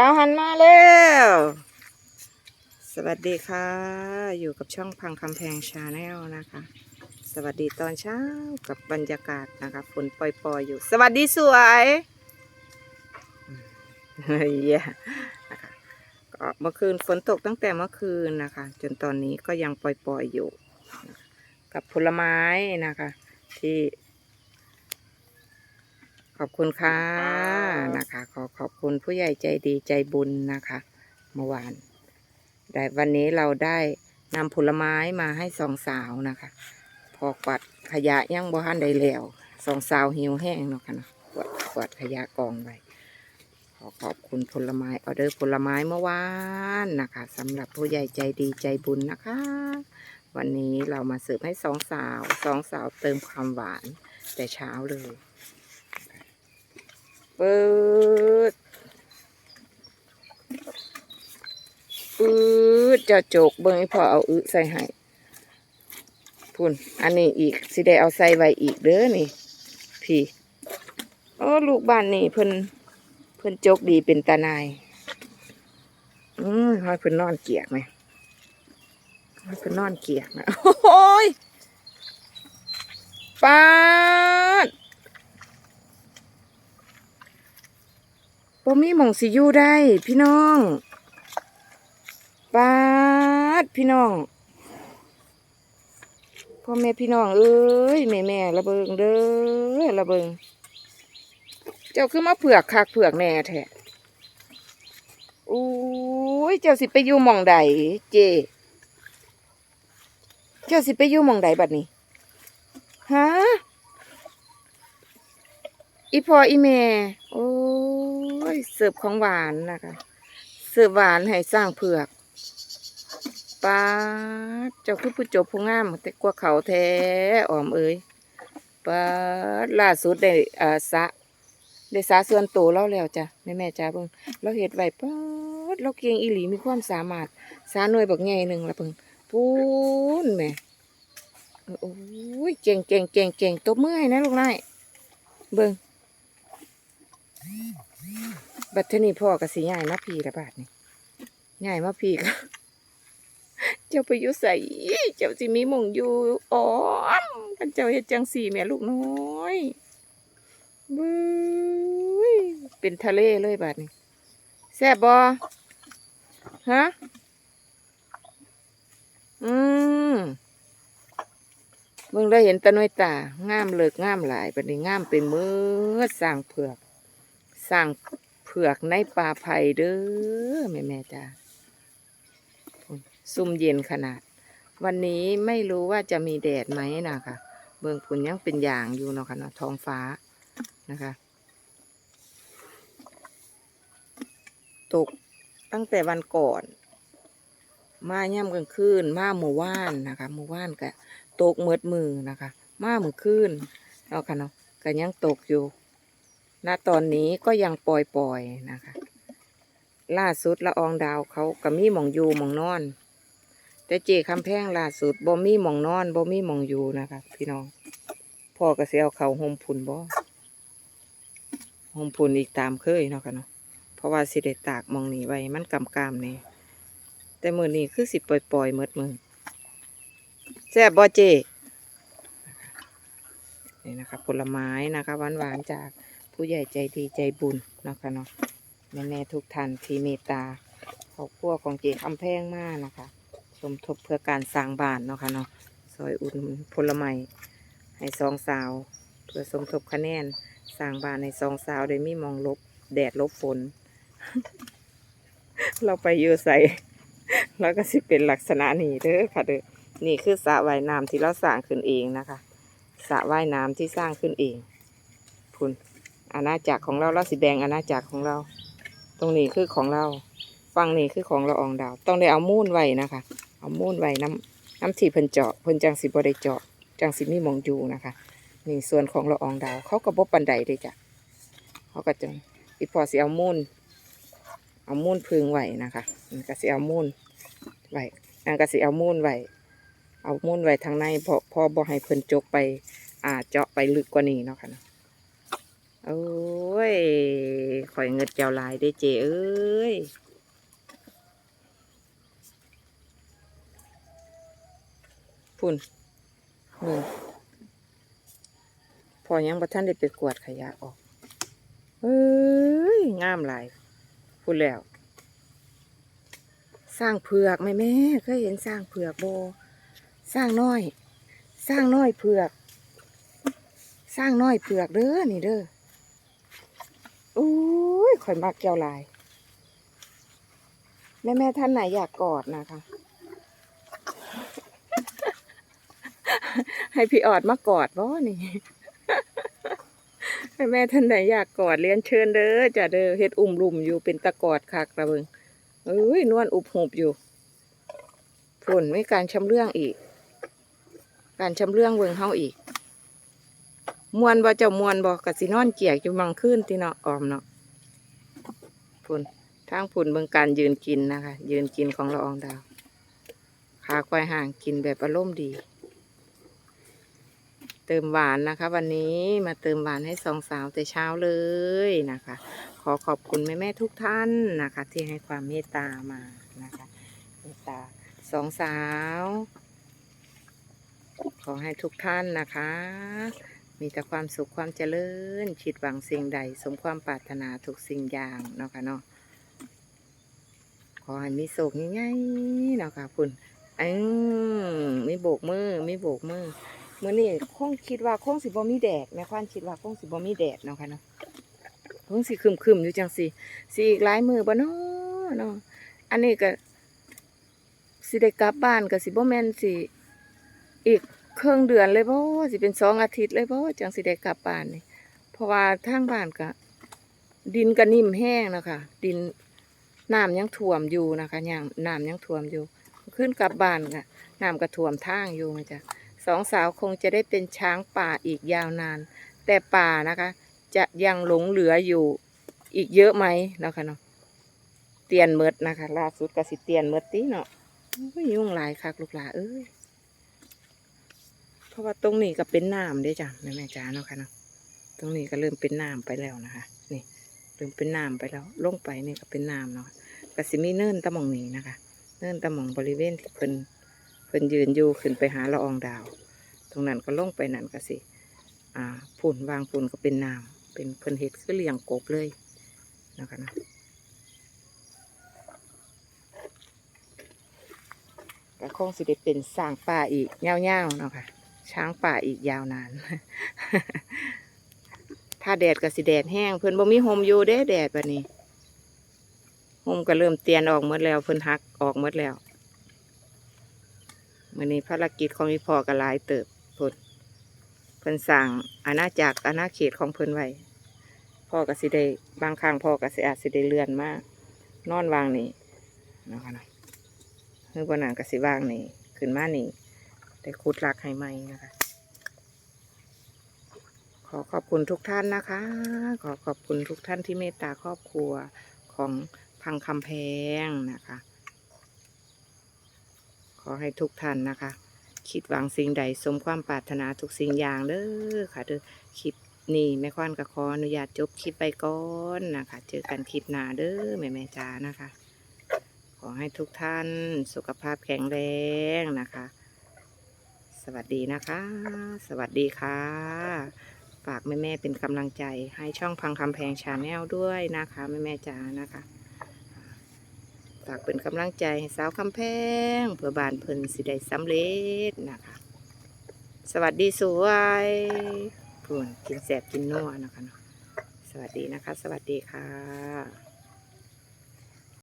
ดาวหันมาแล้ว สวัสดีค่ะ อยู่กับช่องพังคำแพงชาแนลนะคะ สวัสดีตอนเช้ากับบรรยากาศนะคะฝนปล่อยๆอยู่ สวัสดีสวยเฮ้ยนะคะก็เมื่อคืนฝนตกตั้งแต่เมื่อคืนนะคะ จนตอนนี้ก็ยังปล่อยๆอยู่ กับผลไม้นะคะ ที่ ขอบคุณค่ะนะคะ ขอขอบคุณผู้ใหญ่ใจดีใจบุญนะคะ เมื่อวานได้วันนี้เราได้นำผลไม้มาให้สองสาวนะคะ พอกวาดขยะยังบ่ทันได้แล้วสองสาวหิวแห้งเนาะค่ะเนาะกวาดกวาดขยะกองไว้ขอขอบคุณผลไม้ออเดอร์ผลไม้เมื่อวานนะคะสำหรับผู้ใหญ่ใจดีใจบุญนะคะ วันนี้เรามาเสิร์ฟให้สองสาวสองสาวเติมความหวานแต่เช้าเลยเปิดปืดจะโจกเบิ่งให้พ่อเอาอึใส่ให้พุ่น อันนี้อีกสิได้เอาใส่ไว้อีกเด้อนี่ พี่โอ้ลูกบ้านนี่เพิ่นเพิ่นโจกดีเป็นตาหนายอืมให้เพิ่นนอนเกียกไหมห้เพิ่นนอนเกียกนะโอ้ยป้าด บ่มีหม่องสิอยู่ได้ พี่น้องปาดพี่น้องพ่อแม่พี่น้องเอ้ยแม่แม่ระเบิงเด้อระเบิงเจ้าคือมาเผือกคักเผือกแน่แท้อุ้ยเจ้าสิไปอยู่หม่องใดเจ เจ้าสิไปอยู่หม่องใดบัดนี้ฮะอีพออีเม่โอ้ ยเสิร์ฟของหวานนะคะ เสิร์ฟหวานให้สร้างเผือกป้าดเจ้าคือผู้จบผู้งามแต่กว่าเขาแท้ออมเอ้ยป้าดล่าสุดได้อ่าสะได้สระส่วนตัวเราแล้วจ้ะแม่แม่จ้าเบิ่งเราเฮ็ดไว้ป้าดเราเก่งอีหลีมีความสามารถ สาหน่วยบักใหญ่หนึ่งละเพิ่งพูนแม่โอ้ยเก่งเก่งเก่งเก่งตบมือให้นะลูกนายเบิ่ง บัดเทนี้พ่อก็สิใหญ่มาพี่ละบาทนี่ใหญ่มาพีก็เจ้าไปยู่ใส่เจ้าสิมีมงอยู่อ๋อมกันเจ้าเฮ็ดจังสี่แม่ลูกน้อยบึ้ยเป็นทะเลเลยบาดนี้แซ่บบ่ฮะอืมเบิ่งได้เห็นตะน้อยตางามเลิกงามหลายบัดนี้งามเป็นมือสร้างเผือก สร้างเผือกในป่าไผ่เด้อแม่แม่จ้าซุ่มเย็นขนาด วันนี้ไม่รู้ว่าจะมีแดดไหมนะคะ เบิ่งผุนยังเป็นอย่างอยู่เนาะค่ะเนาะท้องฟ้านะคะ ตกตั้งแต่วันก่อน มาย่ำกลางคืนมาหมู่ว่านนะคะหมู่ว่านกะตกเมืดมือนะคะ มาเมื่อคืนเนาะค่ะเนาะก็ยังตกอยู่ ณตอนนี้ก็ยังปล่อยๆนะคะ ล่าสุดละอองดาวเขาก็มีหมองอยู่หมองนอน แต่เจคำแพงล่าสุดบ่มีหมองนอนบ่มีหมองอยู่นะคะ พี่น้องพ่อก็เสียเอาเขาห่มพุนบ่ห่มพุนอีกตามเคยเนาะค่ะเนาะเพราะว่าสิได้ตากมองหนีไว้มันกำกามนี่แต่มือนี้คือสิปล่อยๆเมดมือแซ่บบ่เจนี่นะคะผลไม้นะคะหวานๆจาก ผู้ใหญ่ใจดีใจบุญนะคะเนาะแม่แม่ทุกท่านที่เมตตาครอบครัวของเจคำแพงมากนะคะ สมทบเพื่อการสร้างบ้านเนาะคะเนาะซอยอุ่นผลไม้ให้สองสาว เพื่อสมทบคะแนนสร้างบ้านให้สองสาวได้มีมองลบแดดลบฝน เราไปเยอะใส่แล้วก็สิเป็นลักษณะนี้เด้อค่ะเด้อนี่คือสระว่ายน้ำที่เราสร้างขึ้นเองนะคะสระว่ายน้ำที่สร้างขึ้นเองพุ่น อาณาจักรของเราเราสิแบ่งอาณาจักรของเรา ตรงนี้คือของเราฝั่งนี้คือของเราอองดาว ต้องได้เอามูนไว้นะคะ เอามูนไว้น้ำน้ำที่เพิ่นเจาะเพิ่นจังสิบ่ได้เจาะ จังสิมีมองอยู่นะคะนี่ส่วนของเราอองดาว เขาก็บ่ปันใดเลยจ้ะเขาก็จังอีพอสิเอามูนเอามูนพึงไว้นะคะกสิเอามูนไว้นั่นก็สิเอามูนไว้เอามูนไว้ทางในพอพอบ่ให้เพิ่นจกไป อ่าเจาะไปลึกกว่านี้เนาะค่ะเนาะ โอ้ยข่อยเงิดเจ้าลายได้เจเอ้ยพุ่นหนึ่งพอยังประท่านได้ไปกวาดขยะออกเอ้ยงามหลายพูดแล้ว สร้างเผือกไหมแม่เคยเห็นสร้างเผือกโบสร้างน้อย สร้างน้อยเผือก สร้างน้อยเผือกเด้อนี่เด้อ อุ้ยข่อยมากแก้วลาย แม่แม่ท่านไหนอยากกอดนะคะ ให้พี่ออดมากอดบ่นี่แม่แม่ท่านไหนอยากกอดเรียนเชิญเด้อจ้ะเด้อเฮ็ดอุ้มลุ่มอยู่เป็นตะกอดคักระเบิงเอ้ยนวลอุบหุบอยู่ผลไม่การชำเรื่องอีก การชำเรื่องเวิงเฮาอีก มวนบ่เจ้ามวนบ่กะสินอนเกียกอยู่มังคืนที่เนาะออมเนาะพุ่นทางพุ่นเบิ่งการยืนกินนะคะ ยืนกินของละอองดาวขาควายห่างกินแบบอารมณ์ดี เติมหวานนะคะ วันนี้มาเติมหวานให้สองสาวแต่เช้าเลยนะคะ ขอขอบคุณแม่แม่ทุกท่านนะคะ ที่ให้ความเมตตามานะคะเมตตาสองสาว ขอให้ทุกท่านนะคะ มีแต่ความสุขความเจริญคิดหวังสิ่งใด สมความปรารถนาทุกสิ่งอย่างเนาะค่ะเนาะขอให้มีโศกง่ายๆเนาะค่ะคุณอืมมีโบกมือมีโบกมือเมื่อนี้คงคิดว่าคงสิบ่มีแดดแม่ควานคิดว่าคงสิบ่มีแดดเนาะค่ะเนาะคงสิครึมๆอยู่จังสิสิอีกหลายมือบ่เนาะเนาะอันนี้ก็สิได้กลับบ้านก็สิบ่แม่นสิอีก เครึ่องเดือนเลยบ่สิเป็นสองอาทิตย์เลยบ่จังสิได้กลับบ้านนี่เพราะว่าทางบ้านก็ดินก็นิ่มแห้งนะคะดินน้ำยังท่วมอยู่นะคะยังน้ำยังท่วมอยู่ ขึ้นกลับบ้านก็น้ำก็ท่วมทางอยู่นะจ๊ะสองสาวคงจะได้เป็นช้างป่าอีกยาวนาน แต่ป่านะคะ จะยังหลงเหลืออยู่อีกเยอะไหมนะคะเนาะเตียนเมดนะคะล่าสุดก็สิเตียนเมดติเนาะยุ่งหลายคักลูกหลาเอ้ย ราะว่าตรงนี้ก็เป็นน้ำเด้จ้ะแม่แม่จ๋าเนาะค่ะเนาะตรงนี้ก็เริ่มเป็นน้ำไปแล้วนะคะ นี่เริ่มเป็นน้ำไปแล้วลงไปนี่ก็เป็นน้ำเนาะก็สิมีเนินตะหมองนี้นะคะ เนินตะหมองบริเวณที่เพิ่นเพิ่นยืนอยู่ขึ้นไปหาละอองดาว ตรงนั้นก็ลงไปนั่นก็สิอ่าฝุ่นวางฝุ่นก็เป็นน้ำเป็นเพิ่นเห็ดคือเลี้ยงกบเลยนะคะเนาะก็คงสิได้เป็นสร้างป่าอีกเงาวๆเนาะค่ะ ช้างป่าอีกยาวนาน ถ้าแดดก็สิแดดแห้งเพิ่นบ่มีโฮมอยู่เด้แดดบัดนี้โฮมก็เริ่มเตียนออกหมดแล้วเพิ่นหักออกหมดแล้วมื้อนี้ภารกิจของพี่พ่อก็หลายเติบเพิ่นเพิ่นสั่งอาณาจักรอาณาเขตของเพิ่นไว้พ่อก็สิได้บางครั้งพ่อก็สิอาจสิได้เลื่อนมากนอนวางนี่นะคะนะเมื่อวันนั้นก็สิวางนี่ขึ้นมานี่ ได้ขุดหลักให้ใหม่นะคะ ขอขอบคุณทุกท่านนะคะ ขอขอบคุณทุกท่านที่เมตตาครอบครัวของพังคำแพงนะคะ ขอให้ทุกท่านนะคะ คิดหวังสิ่งใดสมความปรารถนาทุกสิ่งอย่างเด้อค่ะเด้อคลิปนี้แม่ควานก็ขออนุญาตจบคลิปไปก่อนนะคะ เจอกันคลิปหน้าเด้อแม่แม่จ้านะคะ ขอให้ทุกท่านสุขภาพแข็งแรงนะคะ สวัสดีนะคะ สวัสดีค่ะ ฝากแม่ๆเป็นกำลังใจให้ช่องพังคำแพงชาแนลด้วยนะคะแม่แม่ๆจ๋านะคะฝากเป็นกำลังใจให้สาวคำแพงเพื่อบานเพิ่นสิได้สำเร็จนะคะ สวัสดีสวยพูนกินแสบกินนัวนะคะเนาะสวัสดีนะคะ สวัสดีค่ะ